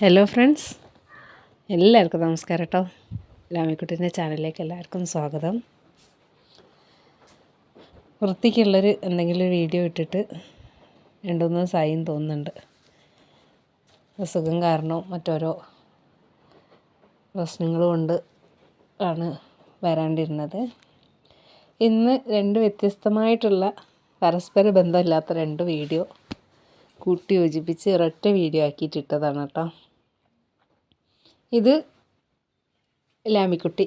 Hello friends എല്ലാവർക്കും നമസ്കാരം കേട്ടോ. ലാമിക്കുട്ടീന്റെ ചാനലിലേക്ക് എല്ലാവർക്കും സ്വാഗതം. വൃത്തിക്കുള്ളൊരു എന്തെങ്കിലും വീഡിയോ ഇട്ടിട്ട് രണ്ടുമൂന്ന് ദിവസമായും തോന്നുന്നുണ്ട്. അസുഖം കാരണവും മറ്റോരോ പ്രശ്നങ്ങളും കൊണ്ട് ആണ് വരാണ്ടിരുന്നത്. ഇന്ന് രണ്ട് വ്യത്യസ്തമായിട്ടുള്ള പരസ്പര ബന്ധമില്ലാത്ത രണ്ട് വീഡിയോ കൂട്ടി യോജിപ്പിച്ച് ഒരൊറ്റ വീഡിയോ ആക്കിയിട്ടിട്ടതാണ് കേട്ടോ. ഇത് ലാമിക്കുട്ടി.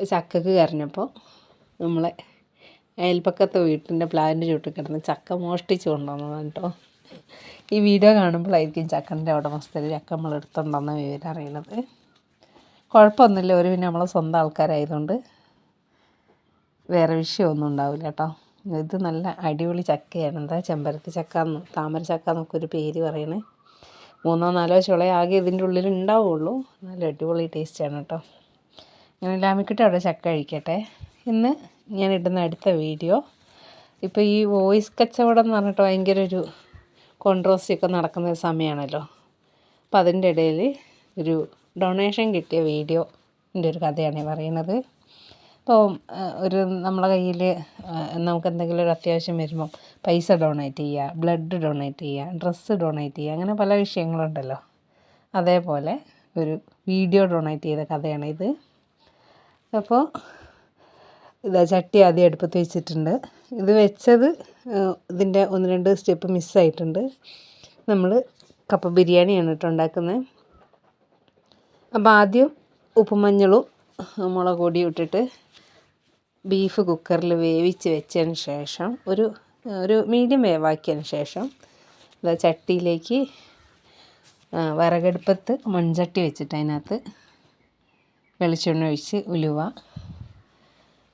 ചക്കക്ക് കരഞ്ഞപ്പോൾ നമ്മളെ അയൽപ്പക്കത്തെ വീട്ടിന്റെ പ്ലാന്റ് ചുട്ടി കിടന്ന് ചക്ക മോഷ്ടിച്ച് കൊണ്ടുവന്നതാണ് കേട്ടോ. ഈ വീഡിയോ കാണുമ്പോഴായിരിക്കും ചക്കന്റെ ഉടമസ്ഥർ ചക്ക നമ്മൾ വിവരം അറിയണത്. കുഴപ്പമൊന്നുമില്ല ഒരു പിന്നെ നമ്മളെ സ്വന്തം ആൾക്കാരായതുകൊണ്ട് വേറെ വിഷയമൊന്നും ഉണ്ടാവില്ല കേട്ടോ. ഇത് നല്ല അടിപൊളി ചക്കയാണ്. എന്താ ചെമ്പരത്തി ചക്ക എന്ന് താമര ചക്ക എന്നൊക്കെ ഒരു പേര് പറയണേ. മൂന്നോ നാലോ ചുള ആകെ ഇതിന്റെ ഉള്ളിൽ ഉണ്ടാവുള്ളൂ. നല്ല അടിപൊളി ടേസ്റ്റാണ് കേട്ടോ. ഞാൻ ലാമിക്കിട്ട് അവിടെ ചക്ക കഴിക്കട്ടെ. ഇന്ന് ഞാൻ ഇടുന്ന അടുത്ത വീഡിയോ. ഇപ്പോൾ ഈ വോയിസ് കച്ചവടം എന്ന് പറഞ്ഞിട്ട് ഭയങ്കര ഒരു കോൺട്രോസിയൊക്കെ നടക്കുന്ന ഒരു സമയമാണല്ലോ. അപ്പോൾ അതിന്റെ ഇടയിൽ ഒരു ഡൊണേഷൻ കിട്ടിയ വീഡിയോന്റെ ഒരു കഥയാണ് പറയുന്നത്. ഇപ്പോൾ ഒരു നമ്മളെ കയ്യിൽ നമുക്ക് എന്തെങ്കിലും ഒരു അത്യാവശ്യം വരുമ്പം പൈസ ഡൊണേറ്റ് ചെയ്യുക ബ്ലഡ് ഡൊണേറ്റ് ചെയ്യുക ഡ്രസ്സ് ഡൊണേറ്റ് ചെയ്യുക അങ്ങനെ പല വിഷയങ്ങളുണ്ടല്ലോ. അതേപോലെ ഒരു വീഡിയോ ഡൊണേറ്റ് ചെയ്ത കഥയാണ് ഇത്. അപ്പോൾ ഇതാ ചട്ടി ആദ്യം അടുപ്പത്ത് വെച്ചിട്ടുണ്ട്. ഇത് വെച്ചത് ഇതിന്റെ ഒന്ന് രണ്ട് സ്റ്റെപ്പ് മിസ്സായിട്ടുണ്ട് നമ്മൾ കപ്പ ബിരിയാണിയാണ് കേട്ടോ ഉണ്ടാക്കുന്നത് അപ്പോൾ ആദ്യം ഉപ്പും മഞ്ഞളും മുളക് പൊടി ഇട്ടിട്ട് ബീഫ് കുക്കറിൽ വേവിച്ച് വെച്ചതിന് ശേഷം ഒരു ഒരു മീഡിയം വേവാക്കിയതിന് ശേഷം ചട്ടിയിലേക്ക് വിറകടുപ്പത്ത് മൺചട്ടി വെച്ചിട്ട് അതിനകത്ത് വെളിച്ചെണ്ണ ഒഴിച്ച് ഉലുവ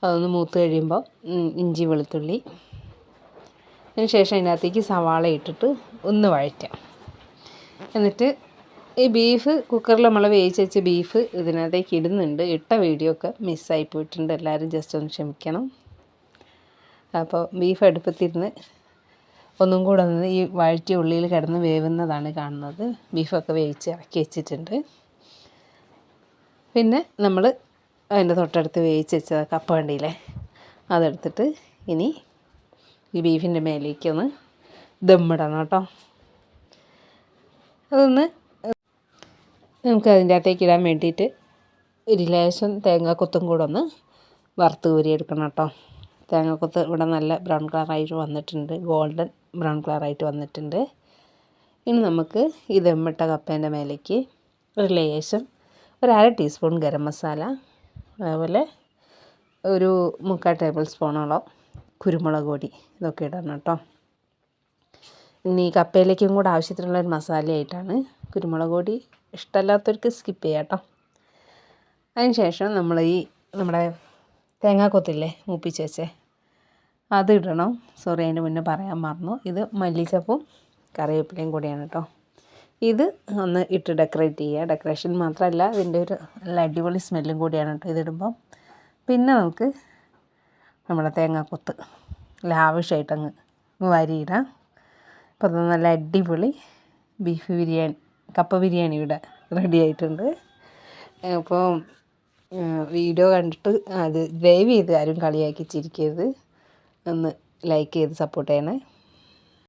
അതൊന്ന് മൂത്ത് കഴിയുമ്പോൾ ഇഞ്ചി വെളുത്തുള്ളി അതിന് ശേഷം അതിനകത്തേക്ക് സവാള ഇട്ടിട്ട് ഒന്ന് വഴറ്റാം. എന്നിട്ട് ഈ ബീഫ് കുക്കറിൽ നമ്മൾ വേവിച്ച് വെച്ച ബീഫ് ഇതിനകത്തേക്ക് ഇടുന്നുണ്ട്. ഇട്ട വീഡിയോ ഒക്കെ മിസ്സായി പോയിട്ടുണ്ട്. എല്ലാവരും ജസ്റ്റ് ഒന്ന് ക്ഷമിക്കണം. അപ്പോൾ ബീഫ് അടുപ്പത്തിരുന്ന് ഒന്നും കൂടെ ഒന്ന് ഈ വഴറ്റിയ ഉള്ളിയിൽ കിടന്ന് വേവുന്നതാണ് കാണുന്നത്. ബീഫൊക്കെ വേവിച്ച് ഇറക്കി വെച്ചിട്ടുണ്ട്. പിന്നെ നമ്മൾ അതിന്റെ തൊട്ടടുത്ത് വേവിച്ച് വെച്ച കപ്പ വണ്ടിയിലെ അതെടുത്തിട്ട് ഇനി ഈ ബീഫിന്റെ മേലേക്കൊന്ന് ദമ്മിടണം കേട്ടോ. അതൊന്ന് നമുക്ക് അതിന്റെ അകത്തേക്ക് ഇടാൻ വേണ്ടിയിട്ട് ഒരു ലേശം തേങ്ങാക്കൊത്തും കൂടെ ഒന്ന് വറുത്ത് കോരിയെടുക്കണം കേട്ടോ. തേങ്ങാക്കൊത്ത് ഇവിടെ നല്ല ബ്രൗൺ കളറായിട്ട് വന്നിട്ടുണ്ട്. ഗോൾഡൻ ബ്രൗൺ കളറായിട്ട് വന്നിട്ടുണ്ട്. ഇനി നമുക്ക് ഈ ദമ്മിട്ട കപ്പേന്റെ മേലേക്ക് ഒരു ലേശം ഒരു അര ടീസ്പൂൺ ഗരം മസാല അതേപോലെ ഒരു മുക്കാൽ ടേബിൾ സ്പൂണോളം കുരുമുളക് പൊടി ഇതൊക്കെ ഇടണം കേട്ടോ. ഇനി കപ്പയിലേക്കും കൂടെ ആവശ്യത്തിനുള്ള ഒരു മസാലയായിട്ടാണ് കുരുമുളക് പൊടി ഇഷ്ടമല്ലാത്തവർക്ക് സ്കിപ്പ് ചെയ്യാം കേട്ടോ അതിന് ശേഷം നമ്മൾ ഈ നമ്മുടെ തേങ്ങാക്കൊത്തില്ലേ മൂപ്പിച്ച് വെച്ചേ അത് ഇടണം. സോറി അതിന്റെ മുന്നേ പറയാൻ മറന്നു. ഇത് മല്ലിച്ചപ്പും കറിവേപ്പിലയും കൂടിയാണ് കേട്ടോ ഇത് ഒന്ന് ഇട്ട് ഡെക്കറേറ്റ് ചെയ്യുക. ഡെക്കറേഷൻ മാത്രമല്ല ഇതിന്റെ ഒരു നല്ല അടിപൊളി സ്മെല്ലും കൂടിയാണ് കേട്ടോ ഇതിടുമ്പം പിന്നെ നമുക്ക് നമ്മുടെ തേങ്ങാക്കൊത്ത് ലാവിഷായിട്ടങ്ങ് വാരിയിടാം. അപ്പോൾ അത് നല്ല അടിപൊളി ബീഫ് ബിരിയാണി. കപ്പ ബിരിയാണി ഇവിടെ റെഡി ആയിട്ടുണ്ട്. അപ്പോൾ വീഡിയോ കണ്ടിട്ട് അത് ദയവ് ചെയ്ത് ആരും കളിയാക്കി ചിരിക്കരുത്. ഒന്ന് ലൈക്ക് ചെയ്ത് സപ്പോർട്ട് ചെയ്യണേ.